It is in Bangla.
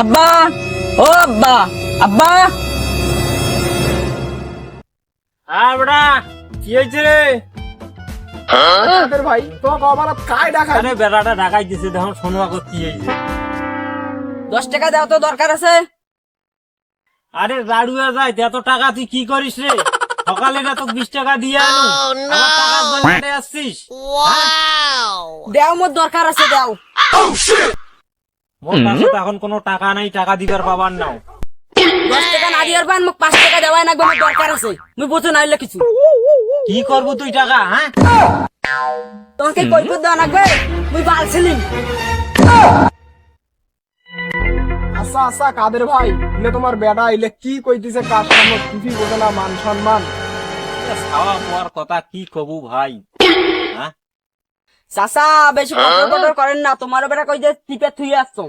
আব্বা ও আব্বা আব্বা। আর বেটা কি হয়েছে রে? ভাই তোমাকে আমার কায় ডাকা আরে বেড়াটা ঢাকাই দিছে দেখুন শোনা কি হয়েছে। দশ টাকা দেওয়া তো দরকার আছে। আরে দাঁড়ুয়া যায় এত টাকা তুই কি করিস রে? সকালে না তো বিশ টাকা দিয়ে আরে আসছিস। দেও মোর দরকার আছে দেও। মোর কাছে তো এখন কোনো টাকা নাই টাকা দিবার পাবার নাও দশ টাকা না দিয়ার পান মোক পাঁচ টাকা দেওয়াই না মোর দরকার আছে। মুই বুঝো না হইলে কিছু। কি করব তুই টাকা হ্যাঁ? তোমাকে কৈফত দেওয়া লাগবে মুই বালছিলিম আচ্ছা আচ্ছা কাদের ভাই? ইলে তোমার বেটা ইলে কি কইতিছে কার সামনে কিছুই বোঝে না মান সম্মান? কথা কি কবু ভাই? চাচা বেশি কটর কটর করেন না। তোমার বেটা কই যে টিপে থুই আসছো